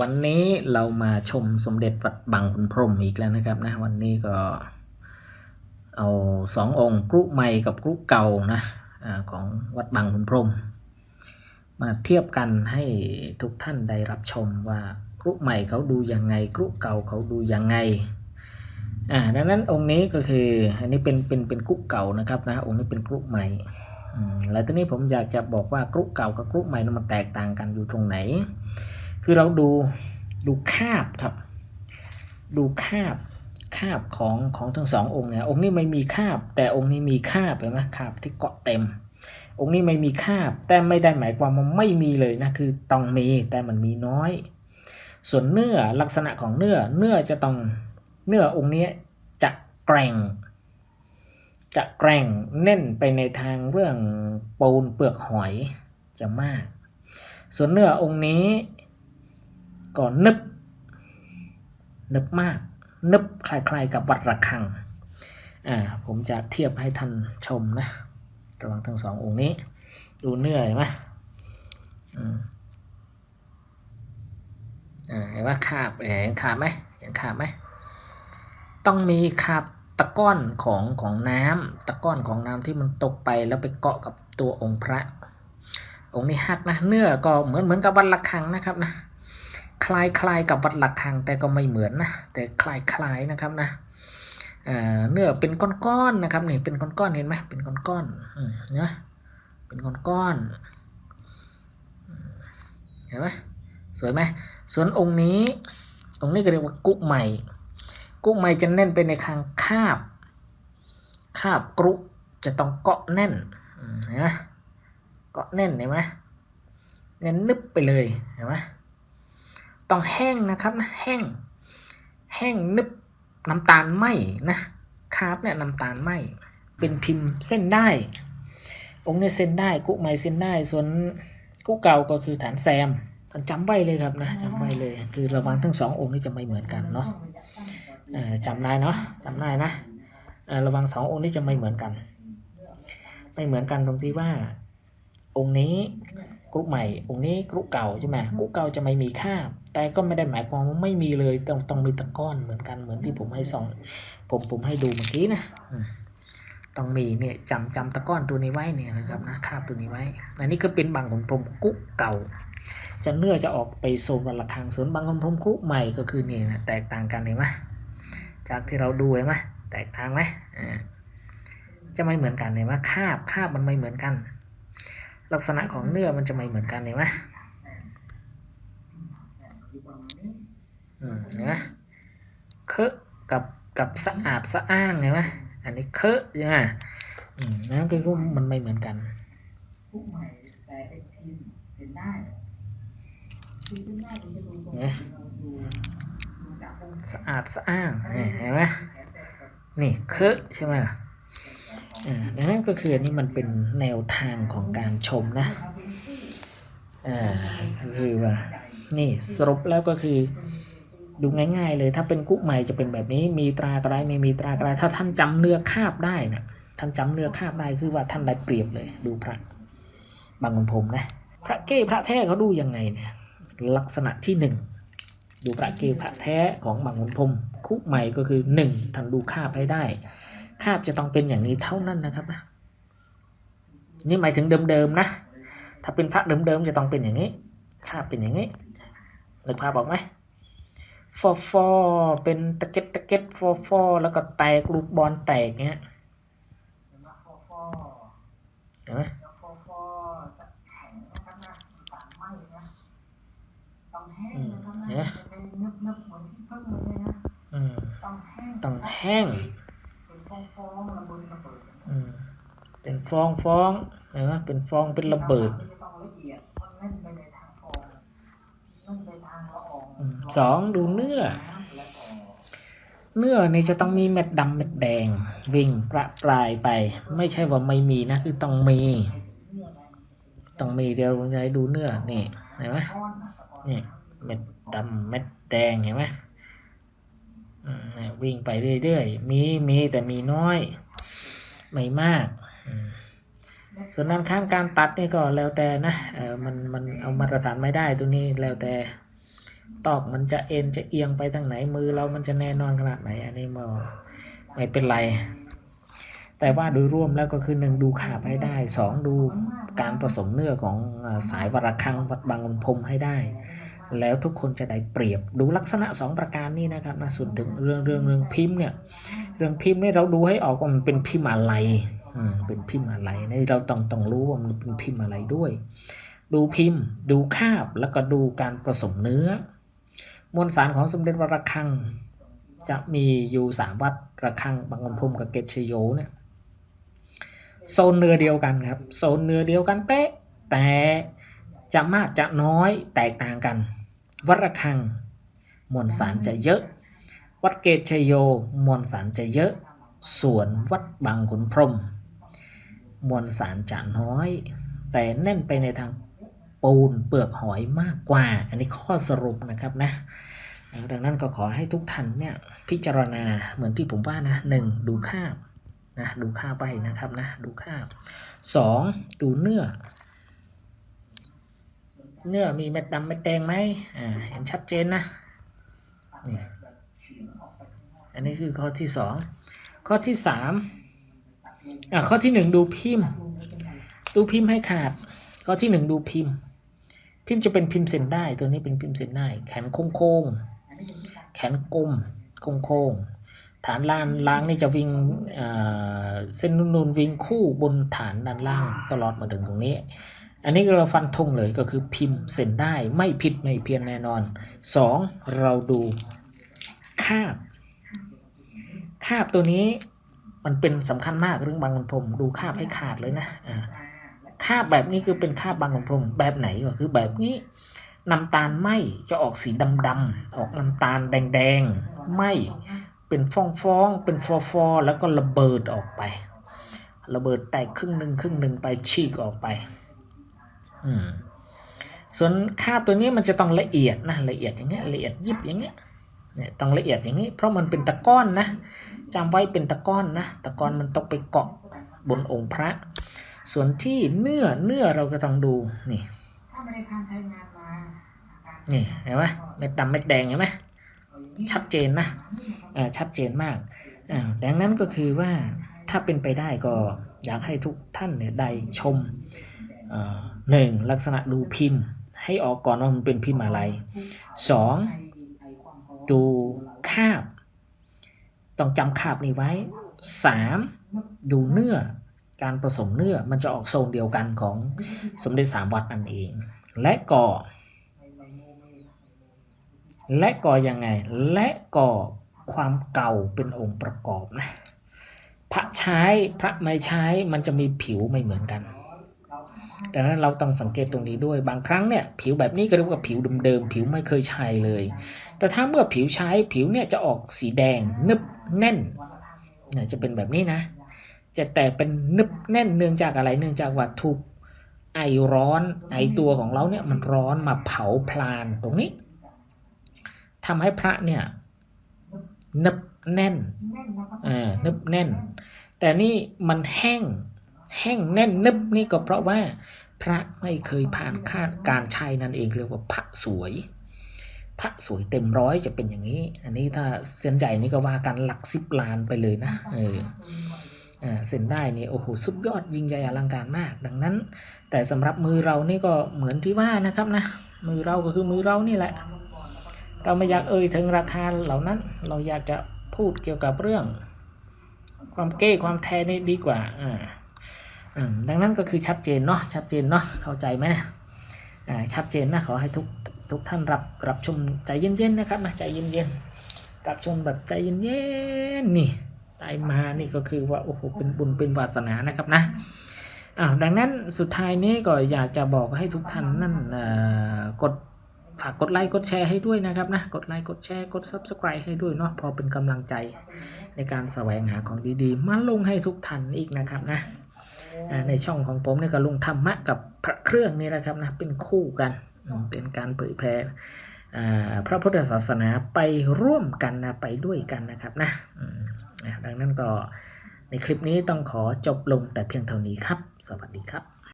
วันนี้เรามาชมสมเด็จวัดบางขุนพรหมอีกแล้วนะครับนะวันนี้ก็เอาสององค์กรุใหม่กับกรุเก่านะอของวัดบางขุนพรหมมาเทียบกันให้ทุกท่านได้รับชมว่ากรุใหม่เขาดูยังไงกรุเก่าเขาดูยังไงอ่าดังนั้นองค์นี้ก็คืออันนี้เป็นเป็นเป็นกรุเก่านะครับนะองค์นี้เป็นกรุใหม่อืมแล้วทีนี้ผมอยากจะบอกว่ากรุเก่ากับกรุใหม่นั้นมันแตกต่างกันอยู่ตรงไหน คือเราดูดูคาบครับ ดูคาบคาบของของทั้งสององค์เนี่ยองค์นี้ไม่มีคาบ แต่องค์นี้มีคาบเห็นไหมคาบที่เกาะเต็ม องค์นี้ไม่มีคาบ แต่ไม่ได้หมายความว่าไม่มีเลยนะคือต้องมีแต่มันมีน้อย ส่วนเนื้อลักษณะของเนื้อเนื้อจะต้องเนื้อองค์นี้จะแกร่ง จะแกร่งเน้นไปในทางเรื่องปูนเปลือกหอยจะมาก ส่วนเนื้อองค์นี้ ก็นึบ นึบมาก นึบคล้ายๆกับวัดระฆัง อ่า ผมจะเทียบให้ท่านชมนะ ระหว่างทั้งสององค์นี้ ดูเนื้อเห็นไหมอ่าเห็นว่าคาบเห็นคาบไหมเห็นคาบไหมต้องมีคาบตะก้อนของของน้ำตะก้อนของน้ำที่มันตกไปแล้วไปเกาะกับตัวองค์พระ องค์นี้หักนะเนื้อก็เหมือนเหมือนกับวัดระฆังนะครับนะ คล้ายคลายกับวัดหลักคังแต่ก็ไม่เหมือนนะแต่คล้ายคลายนะครับนะเนื้อเป็นก้อนๆนะครับนี่เป็นก้อนๆเห็นไหมเป็นก้อนๆเนาะเป็นก้อนๆเห็นไหมสวยไหมส่วนองค์นี้ องค์นี้ก็เรียกว่ากุใหม่ กุใหม่จะแน่นไปในคางคาบ คาบกรุจะต้องเกาะแน่นเนไหมเกาะแน่นเห็นไหมแน่นนึบไปเลยเห็นไหม ต้องแห้งนะครับนะแห้ง แห้งนึบน้ำตาลไหมนะคาร์บเนี่ยน้ำตาลไหมเป็นพิมพ์เส้นได้ องค์เนี่ยเส้นได้ กุใหม่เส้นได้ ส่วนกุเก่าก็คือฐานแซมท่านจำไว้เลยครับนะจำไว้เลยคือระวังทั้งสององค์นี้จะไม่เหมือนกันเนาะเอ่อจำได้เนาะจำได้นะเอ่อระวังสององค์นี้จะไม่เหมือนกัน ไม่เหมือนกันตรงที่ว่า องค์นี้ กรุ๊ปใหม่องค์นี้กรุ๊ปเก่าใช่ไหมกรุ๊ปเก่าจะไม่มีค่าบแต่ก็ไม่ได้หมายความว่าไม่มีเลยต้องต้องมีตะก้อนเหมือนกันเหมือนที่ผมให้ส่องผมผมให้ดูเมื่อกี้นะอืมต้องมีเนี่ยจำจำตะก้อนตัวนี้ไว้เนี่ยนะครับนะคาบตัวนี้ไว้อันนี้ก็เป็นบางขนพรหมกุ๊กเก่า จะเนื้อจะออกไปโซนวันละครังส่วนบางขนพรหมกุ๊กใหม่ก็คือนี่นะแตกต่างกันเห็นไหมจากที่เราดูเห็นไหมแตกต่างไหมอ่าจะไม่เหมือนกันเห็นไหมคาบคาบมันไม่เหมือนกัน ลักษณะของเนื้อมันจะไม่เหมือนกันเห็นไหมอืมเห็นไหมเคอะกับกับสะอาดสะอ้างเห็นไหมอันนี้เคอะใช่ไหมอืมนั่นคือมันไม่เหมือนกันเป็นพิมพ์เส้นได้พิมพ์เส้นได้มันจะสะอาดสะอ้างเห็นไหมนี่เคอะใช่ไหมล่ะ อ่าดังนั้นก็คืออันนี้มันเป็นแนวทางของการชมนะอ่าก็คือว่านี่สรุปแล้วก็คือดูง่าย ๆ เลย ถ้าเป็นกุ๊กใหม่จะเป็นแบบนี้ มีตรากระไรไม่มีตรากระไรถ้าท่านจำเนื้อคาบได้นะท่านจำเนื้อคาบได้คือว่าท่านได้เปรียบเลย ดูพระบางคนผมนะ พระเก้พระแท้เขาดูยังไงเนี่ยลักษณะที่หนึ่งดูพระเก้พระแท้ของบางคนพรมคุกใหม่ก็คือหนึ่งท่านดูคาบให้ได้ คาบจะต้องเป็นอย่างนี้เท่านั้นนะครับนะนี่หมายถึงเดิมๆนะ ถ้าเป็นพระเดิมๆจะต้องเป็นอย่างนี้ คาบเป็นอย่างนี้นึกภาพออกไหมฟอฟอเป็นตะเก็ดตะเก็ดฟอฟอแล้วก็แตกลูกบอลแตกเงี้ยฟอฟอเห็นไหมแล้วฟอฟอจะแข็งต้องแห้ง ฟองฟองๆระเบิดระเบิดอืมเป็นฟองฟองเห็นไหมเป็นฟองเป็นระเบิดจะต้องละเอียดมันเล่นไปในทางฟองเล่นไปทางละอองอืมสองดูเนื้อแล้วก็เนื้อนี่จะต้องมีเม็ดดำเม็ดแดง วิ่งประปรายไป ไม่ใช่ว่าไม่มีนะคือต้องมีเนื้อนะต้องมีเดี๋ยวผมจะให้ดูเนื้อนี่เห็นไหมก้อนนะตะกอนนี่เม็ดดำเม็ดแดงเห็นไหมอืมเนี่ย วิ่งไปเรื่อยๆ มีมีแต่มีน้อย ไม่มากอืมส่วนด้านข้างการตัดนี่ก็แล้วแต่นะเออมันมันเอามาตรฐานไม่ได้ตัวนี้แล้วแต่ตอกมันจะเอ็นจะเอียงไปทางไหนมือเรามันจะแน่นอนขนาดไหน อันนี้มไม่เป็นไร แต่ว่าโดยรวมแล้วก็คือหนึ่งดูขาบให้ได้สองดูการผสมเนื้อของอาสายวรคังวัดบางลนพรมให้ได้ แล้วทุกคนจะได้เปรียบดูลักษณะสองประการนี้นะครับนะส่วนถึงเรื่องเรื่องเรื่องพิมพ์เนี่ยเรื่องพิมพ์เนี่ยเราดูให้ออกว่ามันเป็นพิมพ์อะไรอืมเป็นพิมพ์อะไรนี่เราต้องต้องรู้ว่ามันเป็นพิมพ์อะไรด้วย ดูพิมพ์ ดูคาบแล้วก็ดูการผสมเนื้อ มวลสารของสมเด็จวัดระฆัง จะมีอยู่สามวัดระฆังบางลนพรมกับเกตชโยเนี่ยโซนเนื้อเดียวกันครับโซนเนื้อเดียวกันเป๊ะแต่ จะมากจะน้อยแตกต่างกัน วัดระฆัง มวลสารจะเยอะ วัดเกตชโย มวลสารจะเยอะ ส่วนวัดบางขุนพรหมมวลสารจะน้อย แต่แน่นไปในทางปูนเปลือกหอยมากกว่า อันนี้ข้อสรุปนะครับนะดังนั้นก็ขอให้ทุกท่านเนี่ยพิจารณาเหมือนที่ผมว่านะหนึ่งดูค่านะดูค่าไปนะครับนะดูค่าบสองดูเนื้อ เนื้อมีเม็ดดำเม็ดแดงไหมอ่าเห็นชัดเจนนะนี่อันนี้คือข้อที่สองข้อที่สามอ่าข้อที่หนึ่งดูพิมพ์ ดูพิมพ์ให้ขาด ข้อที่หนึ่งดูพิมพ์ พิมพ์จะเป็นพิมพ์เส้นได้ ตัวนี้เป็นพิมพ์เส้นได้ แขนโค้งๆแขนกลมโค้งๆฐานล่างล่างนี่จะวิ่งเอ่อเส้นนูนๆวิ่งคู่บนฐานด้านล่างตลอดมาถึงตรงนี้ อันนี้เราฟันธงเลยก็คือพิมพ์เส้นได้ไม่ผิดไม่เพี้ยนแน่นอนสองเราดูคาบ คาบตัวนี้มันเป็นสำคัญมากเรื่องบางคนผมดูคาบให้ขาดเลยนะอ่าคาบแบบนี้คือเป็นคาบบางขนพรมแบบไหนก็คือแบบนี้น้ำตาลไหมจะออกสีดำๆออกน้ำตาลแดงๆไหมเป็นฟองๆเป็นฟอๆแล้วก็ระเบิดออกไประเบิดแตกครึ่งหนึ่งครึ่งหนึ่งไปฉีกออกไป ส่วนคาบตัวนี้มันจะต้องละเอียดนะละเอียดอย่างเงี้ยละเอียดยิบอย่างเงี้ยเนี่ยต้องละเอียดอย่างงี้ เพราะมันเป็นตะก้อนนะจำไว้เป็นตะก้อนนะตะก้อนมันต้องไปเกาะบนองค์พระ ส่วนที่เนื้อเนื้อเราก็ต้องดูนี่ถ้าไม่ได้ทานใช้งานมานี่เห็นไหมเม็ดดำเม็ดแดงเห็นไหมชัดเจนนะอ่าชัดเจนมากอ่าดังนั้นก็คือว่าถ้าเป็นไปได้ก็อยากให้ทุกท่านเนี่ยได้ชมอ่า หนึ่งลักษณะดูพิมพ์ ให้ออกก่อนว่ามันเป็นพิมพ์อะไรสองดูคาบ ต้องจำคาบนี้ไว้สามดูเนื้อการผสมเนื้อมันจะออกโซนเดียวกันของสมเด็จสามวัดนั่นเอง และก่อ และก่อยังไง และก่อความเก่าเป็นองค์ประกอบนะ พระใช้พระไม่ใช้มันจะมีผิวไม่เหมือนกัน ดังนั้นเราต้องสังเกตตรงนี้ด้วยบางครั้งเนี่ยผิวแบบนี้ก็เรียกว่าผิวเดิมๆผิวไม่เคยใช้เลย แต่ถ้าเมื่อผิวใช้ผิวเนี่ยจะออกสีแดงนึบแน่นเนี่ยจะเป็นแบบนี้นะ จะแต่เป็นนึบแน่นเนื่องจากอะไรเนื่องจากว่าถูกไอร้อนไอตัวของเราเนี่ยมันร้อนมาเผาพลานตรงนี้ทำให้พระเนี่ยนึบแน่นอ่านึบแน่น แต่นี่มันแห้งแห้งแน่นนึบนี่ก็เพราะว่า พระไม่เคยผ่านขั้นการใช้นั่นเองเรียกว่าพระสวย พระสวยเต็มร้อยจะเป็นอย่างนี้ อันนี้ถ้าเส้นใหญ่นี่ก็ว่ากันหลักสิบล้านไปเลยนะเอออ่าเซ็นได้นี่โอ้โหสุดยอดยิ่งใหญ่อลังการมาก ดังนั้น แต่สำหรับมือเรานี่ก็เหมือนที่ว่านะครับนะมือเราก็คือมือเรานี่แหละ เราไม่อยากเอ่ยถึงราคาเหล่านั้น เราอยากจะพูดเกี่ยวกับเรื่อง ความเก้ความแท้นี่ดีกว่าอ่า ดังนั้นก็คือชัดเจนเนาะชัดเจนเนาะเข้าใจไหมนะอ่าชัดเจนนะขอให้ทุกทุกท่านรับรับชมใจเย็นๆนะครับนะใจเย็นๆรับชมแบบใจเย็นๆนี่ได้มานี่ก็คือว่าโอ้โหเป็นบุญเป็นวาสนานะครับนะอ้าวดังนั้นสุดท้ายนี้ก็อยากจะบอกให้ทุกท่านนั่นกดฝากกดไลค์กดแชร์ให้ด้วยนะครับนะกดไลค์กดแชร์กด subscribe ให้ด้วยเนาะพอเป็นกำลังใจในการแสวงหาของดีๆ มาลงให้ทุกท่านอีกนะครับนะ ในช่องของผมเนี่ยก็ลงธรรมะกับพระเครื่องนี่แหละครับนะเป็นคู่กันอืมเป็นการเผยแพร่อ่าพระพุทธศาสนาไปร่วมกันนะไปด้วยกันนะครับนะอืมนะดังนั้นก็ในคลิปนี้ต้องขอจบลงแต่เพียงเท่านี้ครับ สวัสดีครับ